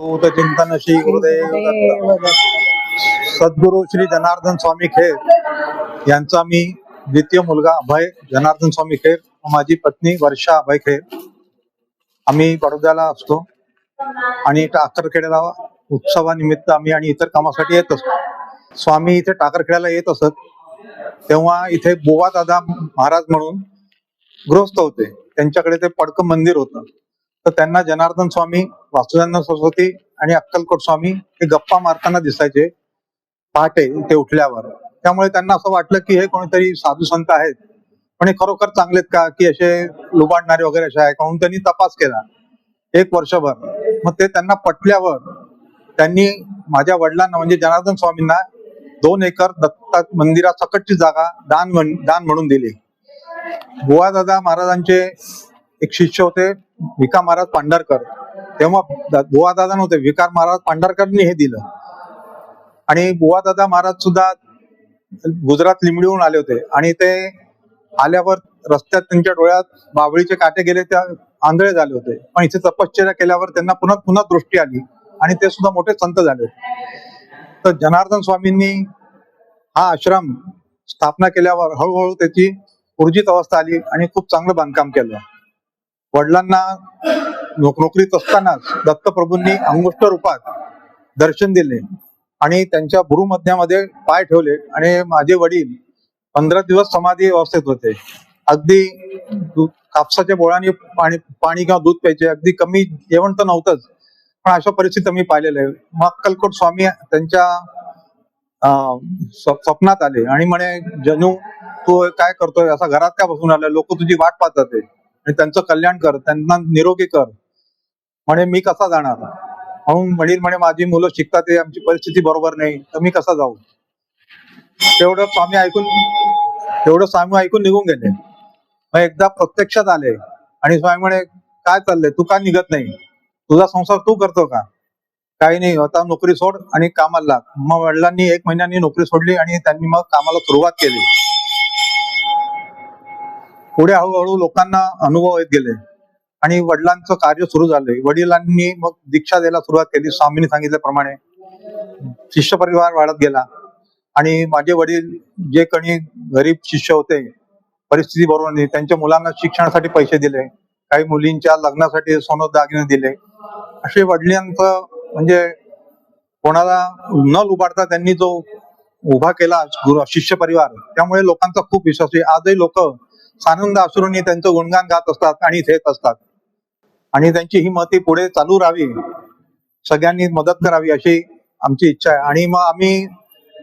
चिंतन श्री गुरुदेव दत्त. सद्गुरु श्री जनार्दन स्वामी खेर यांचा मी द्वितीय मुलगा अभय जनार्दन स्वामी खेर माझी पत्नी वर्षा अभय खेर. आम्ही बडोद्याला असतो आणि टाकरखेड्याला उत्सवानिमित्त आम्ही आणि इतर कामासाठी येत असतो. स्वामी इथे टाकरखेड्याला येत असत. तेव्हा इथे बोवा दादा महाराज म्हणून गृहस्थ होते. त्यांच्याकडे ते पडकं मंदिर होतं. तर त्यांना जनार्दन स्वामी वासुदेवानंद सरस्वती आणि अक्कलकोट स्वामी हे गप्पा मारताना दिसायचे. पहाटे ते उठल्यावर. त्यामुळे त्यांना असं वाटलं की हे कोणीतरी साधू संत आहेत. पण हे खरोखर चांगलेत का? की असे लुबाडणारे वगैरे असे आहे काहून म्हणून त्यांनी तपास केला. एक वर्षभर. मग ते त्यांना पटल्यावर त्यांनी माझ्या वडिलांना म्हणजे जनार्दन स्वामींना दोन एकर दत्ता मंदिरासकटची जागा दान दान म्हणून दिली. बुवादादा महाराजांचे एक शिष्य होते विका महाराज पांढरकर. तेव्हा द- बुवादादा नव्हते विकार महाराज पांढरकरनी हे दिलं. आणि बुवादादा महाराज सुद्धा गुजरात लिंबडीहून आले होते. आणि ते आल्यावर रस्त्यात त्यांच्या डोळ्यात बावळीचे काटे गेले त्या आंधळे झाले होते. पण इथे तपश्चर्या केल्यावर त्यांना पुन्हा पुन्हा दृष्टी आली. आणि ते सुद्धा मोठे संत झाले तर जनार्दन स्वामींनी हा आश्रम स्थापना केल्यावर हळूहळू त्याची ऊर्जित अवस्था आली आणि खूप चांगलं बांधकाम केलं. वडिलांना नोक- नोकरीत असतानाच दत्तप्रभूंनी अंगुष्ट रूपात दर्शन दिले आणि त्यांच्या भ्रूमध्यामध्ये पाय ठेवले आणि माझे वडील पंधरा दिवस समाधी अवस्थेत होते. अगदी कापसाच्या बोळाने पाणी पाणी किंवा दूध प्यायचे अगदी कमी जेवण तर नव्हतंच पण अशा परिस्थिती मी पाहिलेलं आहे. मग अक्कलकोट स्वामी त्यांच्या अं, स्वप्नात आले आणि म्हणे जनू तू काय करतोय? असा घरात काय बसून आलाय लोक तुझी वाट पाहतात आहे. आणि त्यांचं कल्याण कर त्यांना निरोगी कर. म्हणे मी कसा जाणार? म्हणून वडील म्हणे माझी मुलं शिकतात आमची परिस्थिती बरोबर नाही तर मी कसा जाऊ? तेवढं स्वामी ऐकून तेवढं स्वामी ऐकून निघून गेले. मग एकदा प्रत्यक्षात आले. आणि स्वामी म्हणे काय चाललंय? तू का निघत नाही? तुझा संसार तू करतो का? काही नाही आता नोकरी सोड आणि कामाला लाग. मग वडिलांनी एक महिन्यानी नोकरी सोडली आणि त्यांनी मग कामाला सुरुवात केली. पुढे हळूहळू लोकांना अनुभव येत गेले. आणि वडिलांचं कार्य सुरू झालंय वडिलांनी मग दीक्षा द्यायला सुरुवात केली स्वामींनी सांगितल्याप्रमाणे. शिष्य परिवार वाढत गेला. आणि माझे वडील जे कोणी गरीब शिष्य होते परिस्थिती बरोबर नाही. त्यांच्या मुलांना शिक्षणासाठी पैसे दिले. काही मुलींच्या लग्नासाठी सोनं दागिने दिले. असे वडिलांचं म्हणजे कोणाला न लुबाडता त्यांनी जो उभा केला गुरु शिष्य परिवार त्यामुळे लोकांचा खूप विश्वास आहे. आजही लोक सानंद अश्रूंनी त्यांचं गुणगान गात असतात आणि इथे असतात. आणि त्यांची ही मती पुढे चालू राहावी. सगळ्यांनी मदत करावी अशी आमची इच्छा आहे. आणि मग आम्ही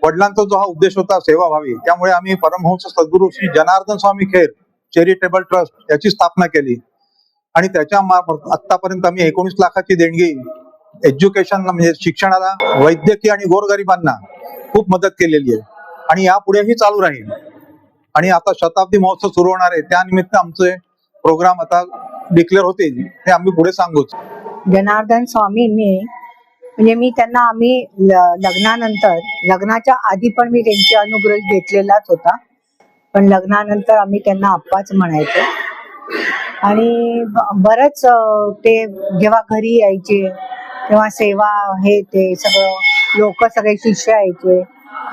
वडिलांचा जो हा उद्देश होता सेवा व्हावी त्यामुळे आम्ही परमहंस सद्गुरू श्री जनार्दन स्वामी खेर चॅरिटेबल ट्रस्ट याची स्थापना केली. आणि त्याच्या मार्फत आतापर्यंत आम्ही एकोणीस लाखाची देणगी एज्युकेशन म्हणजे शिक्षणाला वैद्यकीय आणि गोरगरिबांना खूप मदत केलेली आहे. आणि यापुढेही चालू राहील. आणि आता शताब्दी महोत्सव सुरू होणार आहे. त्यानिमित्त आमचे प्रोग्राम आता डिक्लेअर होतील हे आम्ही पुढे सांगूच. जनार्दन स्वामींनी म्हणजे मी त्यांना आम्ही लग्नानंतर लग्नाच्या आधी पण मी त्यांचे अनुग्रह घेतलेलाच होता. पण लग्नानंतर आम्ही त्यांना आप्पाच म्हणायचो. आणि बरंच ते जेव्हा घरी यायचे तेव्हा सेवा हे ते सगळं लोक सगळे शिष्य यायचे.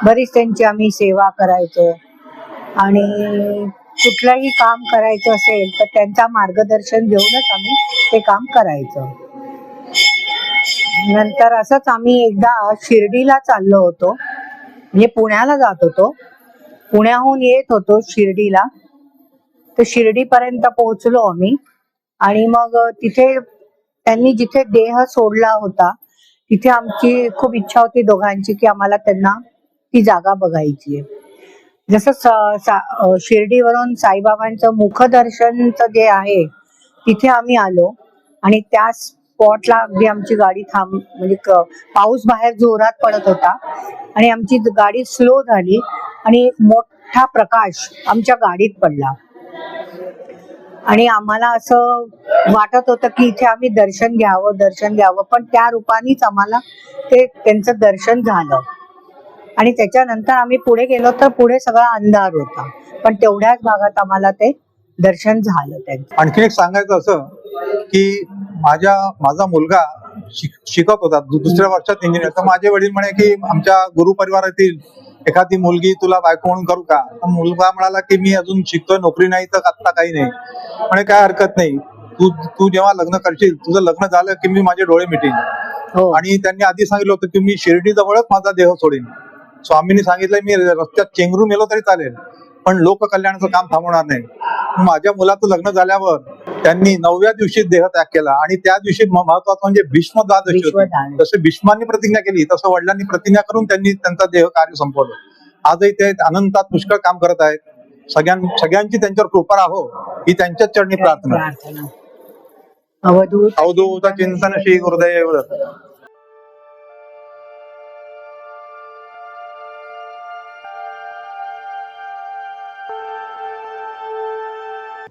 बरीच त्यांची आम्ही सेवा करायचो. आणि कुठलंही काम करायचं असेल तर त्यांचा मार्गदर्शन घेऊनच आम्ही ते काम करायचं. नंतर असंच आम्ही एकदा शिर्डीला चाललो होतो. म्हणजे पुण्याला जात होतो. पुण्याहून येत होतो शिर्डीला. तर शिर्डीपर्यंत पोहोचलो आम्ही. आणि मग तिथे त्यांनी जिथे देह सोडला होता तिथे आमची खूप इच्छा होती दोघांची की आम्हाला त्यांना ती जागा बघायची आहे. जसं सा- शिर्डीवरून साईबाबांचं मुखदर्शनचं जे आहे तिथे आम्ही आलो. आणि त्या स्पॉटला अगदी आमची गाडी थांब म्हणजे पाऊस बाहेर जोरात पडत होता. आणि आमची गाडी स्लो झाली आणि मोठा प्रकाश आमच्या गाडीत पडला. आणि आम्हाला असं वाटत होतं की इथे आम्ही दर्शन घ्यावं दर्शन घ्यावं. पण त्या रूपानेच आम्हाला ते त्यांचं दर्शन झालं. आणि त्याच्यानंतर आम्ही पुढे गेलो तर पुढे सगळा अंधार होता. पण तेवढ्याच भागात आम्हाला ते दर्शन झालं त्यांचं. आणखी एक सांगायचं असं की माझ्या माझा मुलगा शिक- शिकत होता दुसऱ्या वर्षात इंजिनियर तर माझे वडील म्हणे की आमच्या गुरु परिवारातील एखादी मुलगी तुला बायको म्हणून करू का? मुलगा म्हणाला की मी अजून शिकतोय नोकरी नाही तर आत्ता काही नाही. म्हणे काय हरकत नाही. तू तू जेव्हा लग्न करशील तुझं लग्न झालं की मी माझे डोळे मिटेन. हो. आणि त्यांनी आधी सांगितलं होतं की मी शिर्डी जवळच माझा देह सोडेन. स्वामींनी सांगितलंय मी रस्त्यात चेंगरून मेलो तरी चालेल. पण लोककल्याणाचं काम थांबवणार नाही. माझ्या मुलाचं लग्न झाल्यावर त्यांनी नवव्या दिवशी देह त्याग केला आणि त्या दिवशी महत्वाचं म्हणजे भीष्म द्वादशी होती. विश्वदान जसे भीष्मांनी प्रतिज्ञा केली. तसं वडिलांनी प्रतिज्ञा करून त्यांनी त्यांचा देह कार्य संपवलं. आजही ते अनंतात पुष्कळ काम करत आहेत. सगळ्यां सगळ्यांची त्यांच्यावर कृपा राहो ही त्यांच्याच चरणी प्रार्थना. प्रार्थना. अवधूत अवधूत चिंतन श्री गुरुदेव.